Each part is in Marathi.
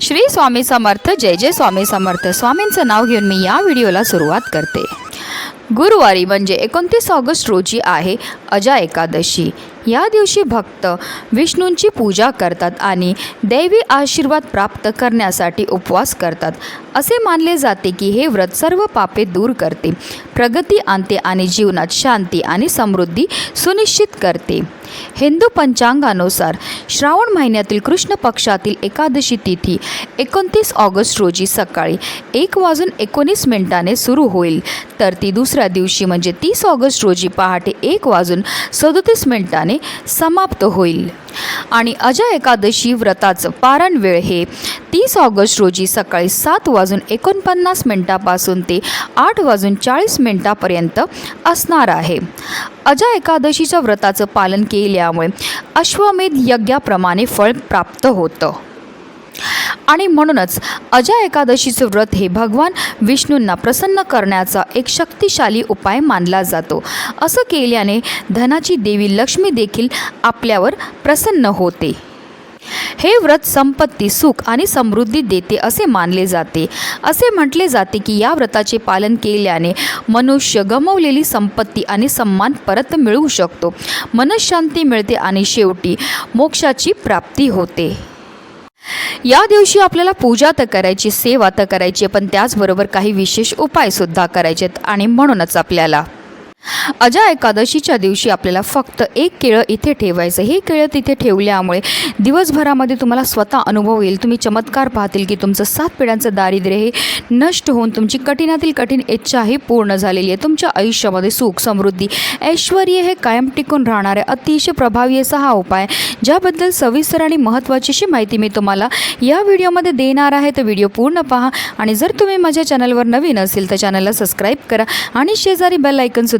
श्री स्वामी समर्थ जय जय स्वामी समर्थ. स्वामींचं नाव घेऊन मी या व्हिडिओला सुरुवात करते. गुरुवारी म्हणजे एकोणतीस ऑगस्ट रोजी आहे अजा एकादशी. या दिवशी भक्त विष्णूंची पूजा करतात आणि दैवी आशीर्वाद प्राप्त करण्यासाठी उपवास करतात. असे मानले जाते की हे व्रत सर्व पापे दूर करते प्रगती आणते आणि जीवनात शांती आणि समृद्धी सुनिश्चित करते. हिंदू पंचांगानुसार श्रावण महिन्यातील कृष्ण पक्षातील एकादशी तिथी एकोणतीस ऑगस्ट रोजी सकाळी एक वाजून एकोणीस मिनिटाने सुरू होईल. तर ती दुसऱ्या दिवशी म्हणजे तीस ऑगस्ट रोजी पहाटे एक वाजून सदोतीस मिनिटाने समाप्त होईल. आणि अजय एकादशी व्रताचं पारण वेळ हे तीस ऑगस्ट रोजी सकाळी सात वाजून एकोणपन्नास मिनिटापासून ते आठ वाजून चाळीस मिनिटापर्यंत असणार आहे. अजय एकादशीच्या व्रताचं पालन केल्यामुळे अश्वमेध यज्ञाप्रमाणे फळ प्राप्त होतं. आणि म्हणूनच अजय एकादशीचं व्रत हे भगवान विष्णूंना प्रसन्न करण्याचा एक शक्तिशाली उपाय मानला जातो. असं केल्याने धनाची देवी लक्ष्मी देखील आपल्यावर प्रसन्न होते. हे व्रत संपत्ती सुख आणि समृद्धी देते असे मानले जाते. असे म्हटले जाते की या व्रताचे पालन केल्याने मनुष्य गमवलेली संपत्ती आणि सन्मान परत मिळवू शकतो. मनशांती मिळते आणि शेवटी मोक्षाची प्राप्ती होते. या दिवशी आपल्याला पूजा तर करायची सेवा तर करायची पण त्याचबरोबर काही विशेष उपायसुद्धा करायचे आहेत आणि म्हणूनच आपल्याला अजा एकादशीच्या दिवशी आपल्याला फक्त एक केळं इथे ठेवायचं. हे केळं तिथे ठेवल्यामुळे दिवसभरामध्ये तुम्हाला स्वतः अनुभव येईल. तुम्ही चमत्कार पाहतील की तुमचं सात पिढ्यांचं दारिद्र्य हे नष्ट होऊन तुमची कठीणातील कठीण इच्छा ही पूर्ण झालेली आहे. तुमच्या आयुष्यामध्ये सुख समृद्धी ऐश्वर हे कायम टिकून राहणार आहे अतिशय प्रभावी असा हा उपाय ज्याबद्दल सविस्तर आणि महत्त्वाची अशी माहिती मी तुम्हाला या व्हिडिओमध्ये देणार आहे. तर व्हिडिओ पूर्ण पहा आणि जर तुम्ही माझ्या चॅनलवर नवीन असेल तर चॅनलला सबस्क्राईब करा आणि शेजारी बेल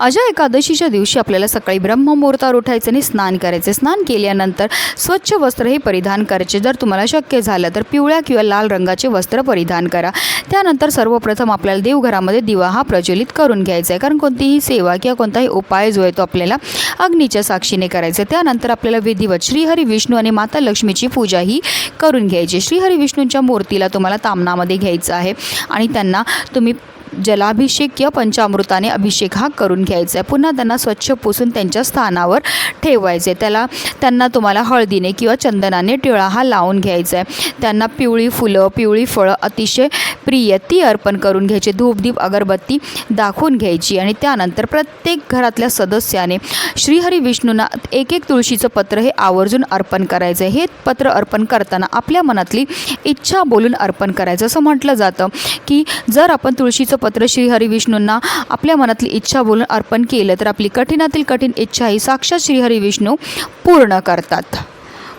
अशा एकादशीच्या दिवशी आपल्याला सकाळी ब्रह्ममुहूर्तावर उठायचं आणि स्नान करायचे. स्नान केल्यानंतर स्वच्छ वस्त्र हे परिधान करायचे. जर तुम्हाला शक्य झालं तर पिवळ्या किंवा लाल रंगाचे वस्त्र परिधान करा. त्यानंतर सर्वप्रथम आपल्याला देवघरामध्ये दिवा हा प्रज्वलित करून घ्यायचा आहे. कारण कोणतीही सेवा किंवा कोणताही उपाय जो आहे तो आपल्याला अग्नीच्या साक्षीने करायचा आहे. त्यानंतर आपल्याला विधिवत श्रीहरी विष्णू आणि माता लक्ष्मीची पूजा ही करून घ्यायची. श्रीहरी विष्णूंच्या मूर्तीला तुम्हाला तामनामध्ये घ्यायचं आहे. आणि त्यांना तुम्ही जलाभिषेक किंवा पंचामृताने अभिषेक हा करून घ्यायचा आहे. पुन्हा त्यांना स्वच्छ पुसून त्यांच्या स्थानावर ठेवायचे. त्याला त्यांना तुम्हाला हळदीने किंवा चंदनाने टिळा हा लावून घ्यायचा आहे. त्यांना पिवळी फुलं पिवळी फळं अतिशय प्रिय ती अर्पण करून घ्यायची. धूपदीप अगरबत्ती दाखवून घ्यायची आणि त्यानंतर प्रत्येक घरातल्या सदस्याने श्रीहरी विष्णूंना एक एक तुळशीचं पत्र हे आवर्जून अर्पण करायचं आहे. हे पत्र अर्पण करताना आपल्या मनातली इच्छा बोलून अर्पण करायचं. असं म्हटलं जातं की जर आपण तुळशीचं पत्र श्री हरिविष्णूंना आपल्या मनातली इच्छा बोलून अर्पण केलं तर आपली कठीणातील कठीण इच्छाही साक्षात श्री हरिविष्णू पूर्ण करतात.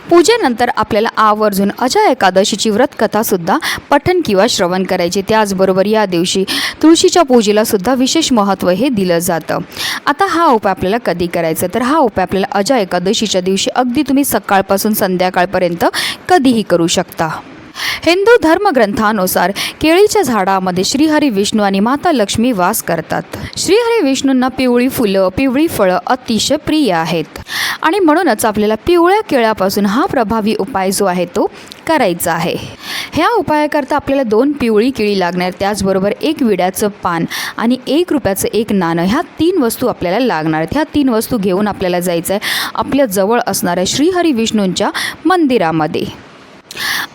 पूजेनंतर आपल्याला आवर्जून अजा एकादशीची व्रतकथासुद्धा पठन किंवा श्रवण करायचे. त्याचबरोबर या दिवशी तुळशीच्या पूजेलासुद्धा विशेष महत्त्व हे दिलं जातं. आता हा उपाय आपल्याला कधी करायचा? तर हा उपाय आपल्याला अजा एकादशीच्या दिवशी अगदी तुम्ही सकाळपासून संध्याकाळपर्यंत कधीही करू शकता. हिंदू धर्मग्रंथानुसार केळीच्या झाडामध्ये श्रीहरी विष्णू आणि माता लक्ष्मी वास करतात. श्रीहरी विष्णूंना पिवळी फुलं पिवळी फळं अतिशय प्रिय आहेत. आणि म्हणूनच आपल्याला पिवळ्या केळ्यापासून हा प्रभावी उपाय जो आहे तो करायचा आहे. ह्या उपायाकरता आपल्याला दोन पिवळी केळी लागणार त्याचबरोबर एक विड्याचं पान आणि एक रुपयाचं एक नाणं. ह्या तीन वस्तू आपल्याला लागणार ह्या तीन वस्तू घेऊन आपल्याला जायचं आहे आपल्या जवळ असणाऱ्या श्रीहरी विष्णूंच्या मंदिरामध्ये.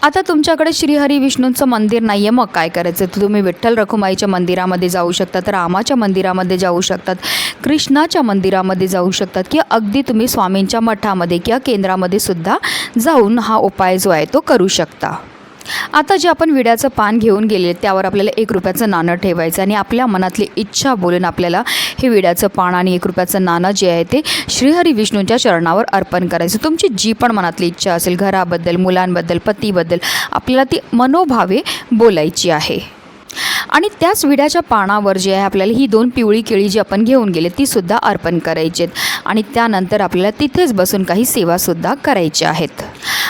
आता तुमच्याकडे श्रीहरी विष्णूंचं मंदिर नाही आहे मग काय करायचं? तर तुम्ही विठ्ठल रखुमाईच्या मंदिरामध्ये जाऊ शकतात रामाच्या मंदिरामध्ये जाऊ शकतात कृष्णाच्या मंदिरामध्ये जाऊ शकतात किंवा अगदी तुम्ही स्वामींच्या मठामध्ये किंवा केंद्रामध्ये सुद्धा जाऊन हा उपाय जो आहे तो करू शकता. आता जे आपण विड्याचं पान घेऊन गेले त्यावर आपल्याला एक रुपयाचं नाणं ठेवायचं आणि आपल्या मनातली इच्छा बोलून आपल्याला हे विड्याचं पान आणि एक रुपयाचं नाणं जे आहे ते श्रीहरी विष्णूंच्या चरणावर अर्पण करायचं. तुमची जी पण मनातली इच्छा असेल घराबद्दल मुलांबद्दल पतीबद्दल आपल्याला ती मनोभावे बोलायची आहे. आणि त्याच विड्याच्या पानावर जे आहे आपल्याला ही दोन पिवळी केळी जी आपण घेऊन गेले तीसुद्धा अर्पण करायची आहेत आणि त्यानंतर आपल्याला तिथेच बसून काही सेवासुद्धा करायच्या आहेत.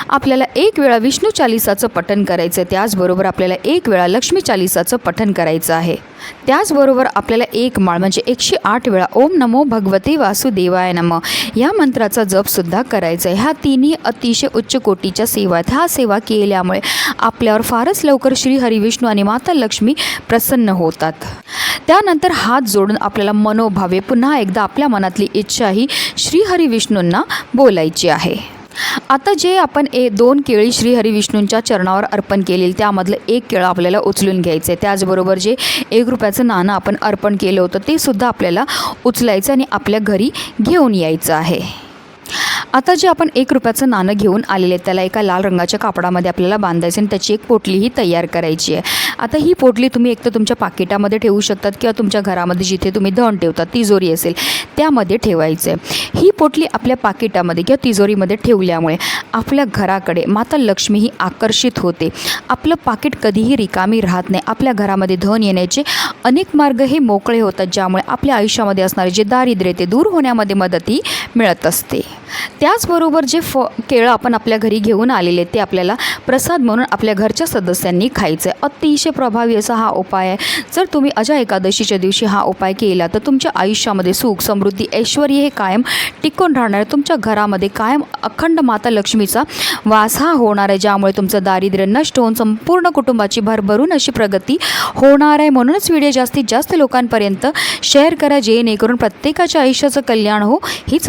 आपल्याला एक वेळा विष्णू चालिसाचं पठण करायचं आहे त्याचबरोबर आपल्याला एक वेळा लक्ष्मी चालिसाचं पठण करायचं आहे. त्याचबरोबर आपल्याला एक माळ म्हणजे एकशे आठ वेळा ओम नमो भगवते वासुदेवाय नम. या मंत्राचा जपसुद्धा करायचा आहे. ह्या तिन्ही अतिशय उच्च कोटीच्या सेवा आहेत. ह्या सेवा केल्यामुळे आपल्यावर फारच लवकर श्री हरिविष्णू आणि माता लक्ष्मी प्रसन्न होतात. त्यानंतर हात जोडून आपल्याला मनोभावे पुन्हा एकदा आपल्या मनातली इच्छा ही श्री हरिविष्णूंना बोलायची आहे. आता जे आपण ए दोन केळी श्री हरिविष्णूंच्या चरणावर अर्पण केलेली त्यामधलं एक केळं आपल्याला उचलून घ्यायचं आहे त्याचबरोबर जे एक रुपयाचं नाणं आपण अर्पण केलं होतं ते सुद्धा आपल्याला उचलायचं आणि आपल्या घरी घेऊन यायचं आहे. आता जे आपण एक रुपयाचं नाणं घेऊन आलेले आहे त्याला एका लाल रंगाच्या कापडामध्ये आपल्याला बांधायचं आणि त्याची एक पोटलीही तयार करायची आहे. आता ही पोटली तुम्ही एक तर तुमच्या पाकिटामध्ये ठेवू शकतात किंवा तुमच्या घरामध्ये जिथे तुम्ही धन ठेवता तिजोरी असेल त्यामध्ये ठेवायचं आहे. ही पोटली आपल्या पाकिटामध्ये किंवा तिजोरीमध्ये ठेवल्यामुळे आपल्या घराकडे माता लक्ष्मी ही आकर्षित होते. आपलं पाकिट कधीही रिकामी राहत नाही. आपल्या घरामध्ये धन येण्याचे अनेक मार्ग हे मोकळे होतात ज्यामुळे आपल्या आयुष्यामध्ये असणारे जे दारिद्र्य ते दूर होण्यामध्ये मदतही मिळत असते. त्याचबरोबर जे फ केळं आपण आपल्या घरी घेऊन आलेले ते आपल्याला प्रसाद म्हणून आपल्या घरच्या सदस्यांनी खायचं आहे अतिशय प्रभावी असा हा उपाय आहे. जर तुम्ही अजा एकादशीच्या दिवशी हा उपाय केला तर तुमच्या आयुष्यामध्ये सुख समृद्धी ऐश्वर हे कायम टिकून राहणार आहे. तुमच्या घरामध्ये कायम अखंड माता लक्ष्मीचा वास हा होणार आहे ज्यामुळे तुमचं दारिद्र्य नष्ट होऊन संपूर्ण कुटुंबाची भरभरून अशी प्रगती होणार आहे. म्हणूनच व्हिडिओ जास्तीत जास्त लोकांपर्यंत शेअर करा जेणेकरून प्रत्येकाच्या आयुष्याचं कल्याण हो हीच